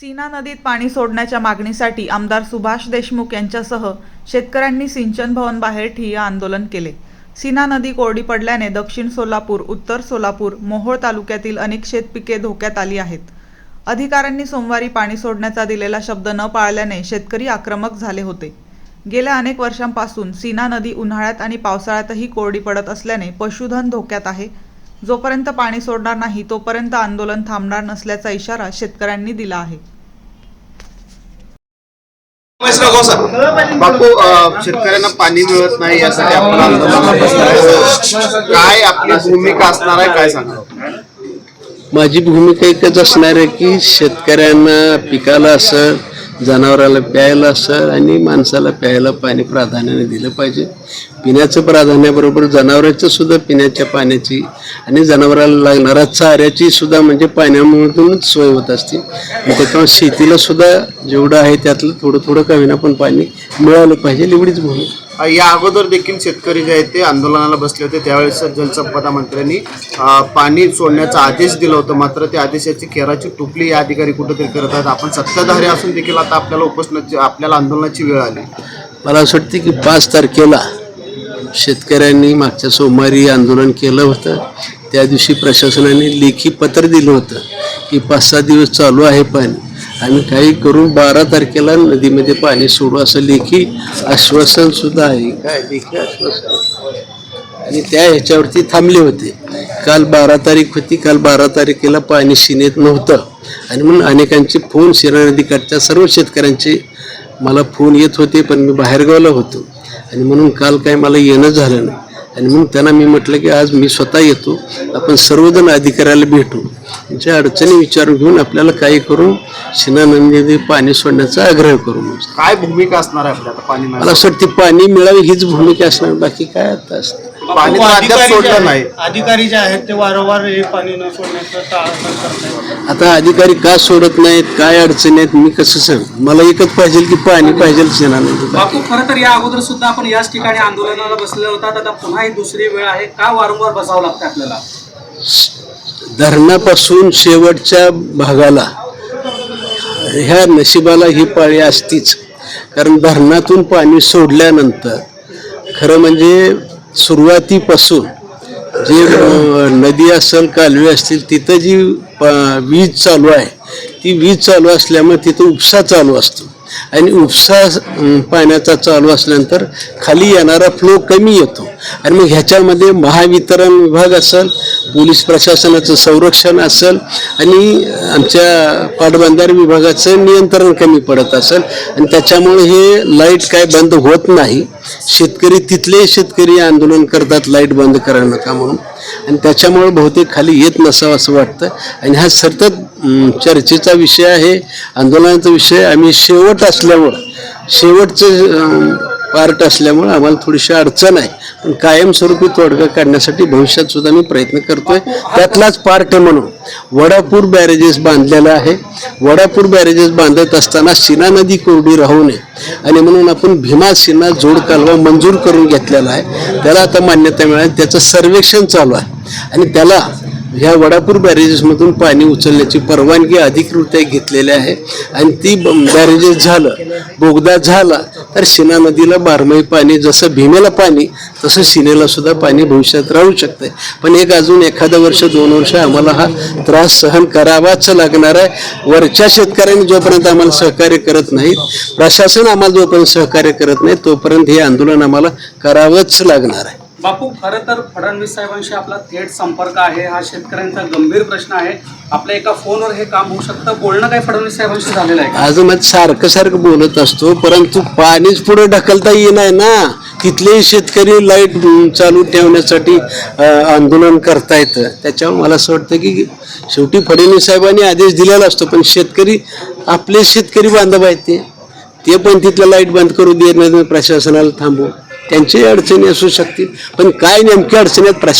सीना नदीत पाणी सोडण्याच्या मागणीसाठी आमदार सुभाष देशमुख यांच्यासह शेतकऱ्यांनी सिंचन भवन बाहेर ठिय्या आंदोलन केले. सीना नदी कोरडी पडल्याने दक्षिण सोलापूर उत्तर सोलापूर मोहोळ तालुक्यातील अनेक शेतपिके धोक्यात आली आहेत. अधिकाऱ्यांनी सोमवारी पाणी सोडण्याचा दिलेला शब्द न पाळल्याने शेतकरी आक्रमक झाले होते. गेल्या अनेक वर्षांपासून सीना नदी उन्हाळ्यात आणि पावसाळ्यातही कोरडी पडत असल्याने पशुधन धोक्यात आहे जोपर्यंत पाणी सोडणार नाही तोपर्यंत आंदोलन थांबणार नसल्याचा इशारा शेतकऱ्यांनी दिला आहे. बापू अ, शेतकऱ्यांना पाणी मिळत नाही यासाठी आपण बसलाय काय आपली भूमिका असणार आहे काय सांगा? माझी भूमिका एकच असणार आहे की शेतकऱ्यांना पिकाला असं जनावराला प्यायला सर आणि माणसाला प्यायला पाणी प्राधान्याने दिलं पाहिजे. पिण्याचं प्राधान्याबरोबर जनावरांचं सुद्धा पिण्याच्या पाण्याची आणि जनावराला लागणारा चाऱ्याची सुद्धा म्हणजे पाण्यामधूनच सोय होत असते. त्याच्यामुळे शेतीला सुद्धा जेवढं आहे त्यातलं थोडं थोडं कमी पण पाणी मिळालं पाहिजे एवढीच भूमिका या अगोदर देखील शेतकरी जे आहेत ते आंदोलनाला बसले होते. त्यावेळेस जलसंपदा मंत्र्यांनी पाणी सोडण्याचा आदेश दिला होता. मात्र त्या आदेशाची केराची टुपली या अधिकारी कुठेतरी करत आहेत. आपण सत्ताधारी असून देखील आता आपल्याला उपोषणाची आपल्याला आंदोलनाची वेळ आली. मला असं वाटतं की पाच तारखेला शेतकऱ्यांनी मागच्या सोमवारी आंदोलन केलं होतं. त्या दिवशी प्रशासनाने लेखी पत्र दिलं होतं की पाच सहा दिवस चालू आहे पाणी आम्ही काही करून बारा तारखेला नदीमध्ये पाणी सोडू असं लेखी आश्वासन सुद्धा आहे. काय लेखी आश्वासन? आणि त्या ह्याच्यावरती थांबले होते. काल बारा तारीख होती. काल बारा तारखेला पाणी शिनेत नव्हतं. आणि म्हणून अनेकांचे फोन शिरा नदीकाठच्या सर्व शेतकऱ्यांचे मला फोन येत होते पण मी बाहेरगावला होतो. आणि म्हणून काल काय मला येणं झालं नाही. आणि म्हणून त्यांना मी म्हटलं की आज मी स्वतः येतो आपण सर्वजण अधिकाऱ्याला भेटू. त्यांच्या अडचणी विचारून घेऊन आपल्याला काही करून शिना नदीमध्ये पाणी सोडण्याचा आग्रह करू म्हणून काय भूमिका असणार आहे आपल्या आता पाणी मला असं वाटतं पाणी मिळावी हीच भूमिका असणार बाकी काय आता असतं. पाणी तर अद्याप अधिकारी जे सोडलं आहेत- नाही. अधिकारी जे आहेत ते वारंवार हे पाणी न सोडण्याचं टाळाटाळ करतायत आता अधिकारी का सोडत नाहीत काय अडचणी आहेत मी कसं सांग? मला एकच पाहिजे की पाणी पाहिजे बापू खरं तर या अगोदर सुद्धा आपण याच ठिकाणी आंदोलनाला बसले होतात आता पुन्हा ही दुसरी वेळ आहे. का वारंवार बसावं लागतं आपल्याला? धरणापासून शेवटच्या भागाला ह्या नशिबाला ही पाळी असतीच. कारण धरणातून पाणी सोडल्यानंतर खरं म्हणजे सुरुवातीपासून जे नदी असेल कालवे असतील तिथं जी प- वीज चालू आहे ती वीज चालू असल्यामुळे तिथं उपसा चालू असतो. आणि उपसा पाण्याचा चालू असल्यानंतर खाली येणारा फ्लो कमी येतो. आणि मग ह्याच्यामध्ये महावितरण विभाग असेल पोलीस प्रशासनाचं संरक्षण असेल आणि आमच्या पाटबंधारे विभागाचं नियंत्रण कमी पडत असेल आणि त्याच्यामुळे हे लाइट काय बंद होत नाही. शेतकरी तिथले शेतकरी आंदोलन करतात लाइट बंद करा नका म्हणून. आणि त्याच्यामुळे बहुतेक खाली येत नसावं असं वाटतं. आणि हा सतत चर्चेचा विषय आहे आंदोलनाचा विषय आम्ही शेवट असल्यामुळं शेवटचं पार्ट असल्यामुळं आम्हाला थोडीशी अडचण आहे. पण कायमस्वरूपी तोडगा काढण्यासाठी भविष्यात सुद्धा मी प्रयत्न करतोय. त्यातलाच पार्ट म्हणून. वडापूर बॅरेजेस बांधलेला आहे. वडापूर बॅरेजेस बांधत असताना सीना नदी कोरडी राहू नये. आणि म्हणून आपण भीमा सीना जोड कालवा मंजूर करून घेतलेला आहे. त्याला आता मान्यता मिळाली. त्याचं सर्वेक्षण चालू आहे. आणि त्याला ह्या वडापूर बॅरेजेसमधून पाणी उचलण्याची परवानगी अधिकृत घेतलेली आहे. आणि ती बॅरेजेस झालं बोगदा झाला तर शिना नदीला बारमाही पाणी जसं भीमेला पाणी तसं शिनेला सुद्धा पाणी भविष्यात राहू शकते पण एक अजून एखादं वर्ष दोन वर्ष आम्हाला हा त्रास सहन करावाच लागणार आहे. वरच्या शेतकऱ्यांनी जोपर्यंत आम्हाला सहकार्य करत नाहीत प्रशासन आम्हाला जोपर्यंत सहकार्य करत नाही तोपर्यंत हे आंदोलन आम्हाला करावंच लागणार आहे. बापू खरं तर फडणवीस साहेबांशी आपला थेट संपर्क आहे. हा शेतकऱ्यांचा गंभीर प्रश्न आहे. आपल्या एका फोनवर हे काम होऊ शकतं. बोलणं काय फडणवीस साहेबांशी झालेलं आहे अजून मग सारखं सारखं बोलत असतो परंतु पाणीच पुढे ढकलता येणार ना. तिथले शेतकरी लाइट चालू ठेवण्यासाठी आंदोलन करता येतं त्याच्यावर मला असं वाटतं की शेवटी फडणवीस साहेबांनी आदेश दिलेला असतो पण शेतकरी आपले शेतकरी बांधव आहेत ते. ते पण तिथलं लाइट बंद करू देत नाही प्रशासनाला थांबू त्यांचीही अडचणी असू शकतील. पण काय नेमक्या अडचणी आहेत प्रशा